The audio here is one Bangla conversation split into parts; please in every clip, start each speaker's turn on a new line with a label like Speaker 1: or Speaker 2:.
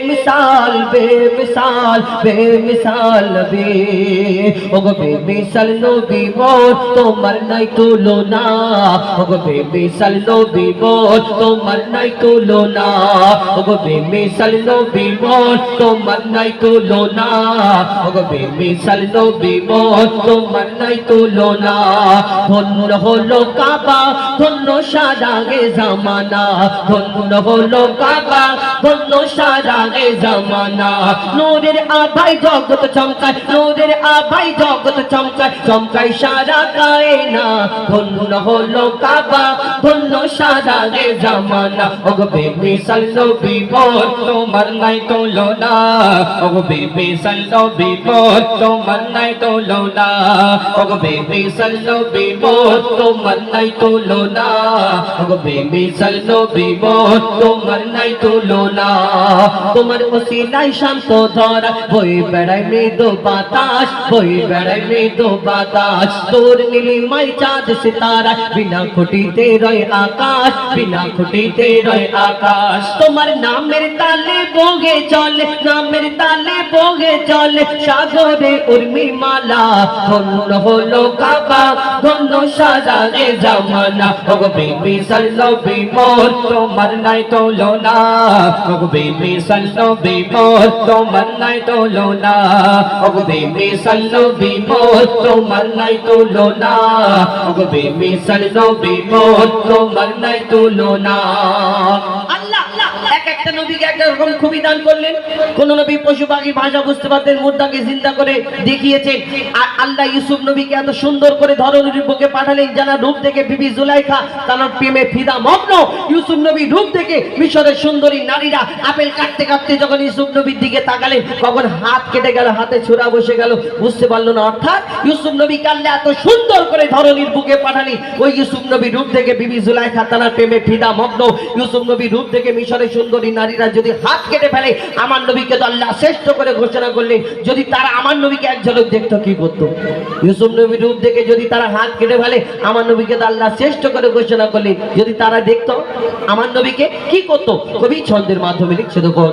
Speaker 1: বেমিসাল বেমিসাল বেমিসাল নবী। ওগো বেমিসাল নবী মোর, তোমার নাই তুলনা। ওগো বেমিসাল নবী মোর, তোমার নাই তুলনা। ওগো বেমিসাল নবী মোর, তোমার নাই তুলনা। ওগো বেমিসাল নবী মোর, তোমার নাই তুলনা। ধন্য হলো কাবা, ধন্য সারা গে জামানা। ধন্য হলো কাবা, ধন্য সারা সারাগে জামানা। নূরের আভাই জগৎ চমকায়, নূরের আভাই জগৎ চমকায়। চমকায় সারা কায়না, ধন্য হলো কাবা, ধন্য সারাগে জামানা। ওগো বেবি সাল্লো বিপদ, তোমার নাই তুলনা। ওগো বেবি সাল্লো বিপদ, তোমার নাই তুলনা। ওগো বেবি সাল্লো বিপদ, তোমার নাই তুলনা। ওগো বেবি সাল্লো বিপদ, তোমার নাই তুলনা। তোমার ওসিলাই শান্ত ধরা বই বেড়ায় মৃদু বাতাস বই বেড়ায় মৃদু বাতাস তোর নীলিমাই চাঁদ সিতারা বিনা খুঁটিতে রয় আকাশ বিনা খুঁটিতে রয় আকাশ তোমার নামের তালে বোগে চলে নামের তালে বোগে চলে সাগরে উর্মি মালা ধন্য হলো কাবা ধন্য সাজারে জামানা ওগো বেবি সাল্লো বিমোর তোমার নাই তোলো না ওগো বেবি সাল্লো বিমোর তোমার নাই তোলো না ওগো বেবি সাল্লো বিমোর তোমার নাই তোলো না ওগো বেবি সাল্লো বিমোর তোমার নাই তোলো না নবীকে একটা রকম খুবই দান করলেন। কোন নবী পশু পাখি ভাষা বুঝতে পারতেন মুদ্রাকে চিন্তা করে দেখিয়েছেন। আর আল্লাহ ইউসুফ নবীকে এত সুন্দর করে ধরনের বুকে পাঠালেন, যারা রূপ থেকে বিবি জুলাইখা, তার প্রেমে ফিদা মগ্ন। ইউসুফ নবী রূপ থেকে মিশরের সুন্দরী নারীরা আপেল কাটতে কাটতে যখন ইউসুফ নবীর দিকে তাকালেন তখন হাত কেটে গেল, হাতে ছোড়া বসে গেল, বুঝতে পারল না। অর্থাৎ ইউসুফ নবী কাল্লে এত সুন্দর করে ধরনীর বুকে পাঠালি ওই ইউসুফ নবী রূপ থেকে বিবি জুলাইখা, তার প্রেমে ফিদা মগ্ন। ইউসুফ নবী রূপ থেকে মিশরের সুন্দরী নারীরা যদি হাত কেটে ফেলে। আমার নবীকে তো আল্লাহ শ্রেষ্ঠ করে ঘোষণা করলে যদি তারা আমার নবীকে এক ঝলক দেখতো, কি করতো? ইউসুফ নবীর রূপ দেখে যদি তারা হাত কেটে ফেলে, আমার নবীকে তো আল্লাহ শ্রেষ্ঠ করে ঘোষণা করলে যদি তারা দেখতো, আমার নবীকে কি করতো? কবি ছন্দের মাধ্যমে লিখছে দেখুন।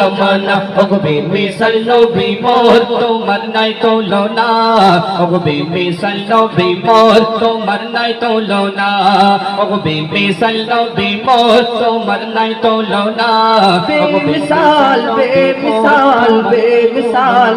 Speaker 1: জামানা ওগো বেবি সাল্লো বিমোর তোমার নাই তোলো না ওগো বেবি সাল্লো বিমোর তোমার নাই তোলো না ওগো বেবি সাল্লো বিমোর তোমার নাই তোলো না বেমিসাল বেমিসাল বেমিসাল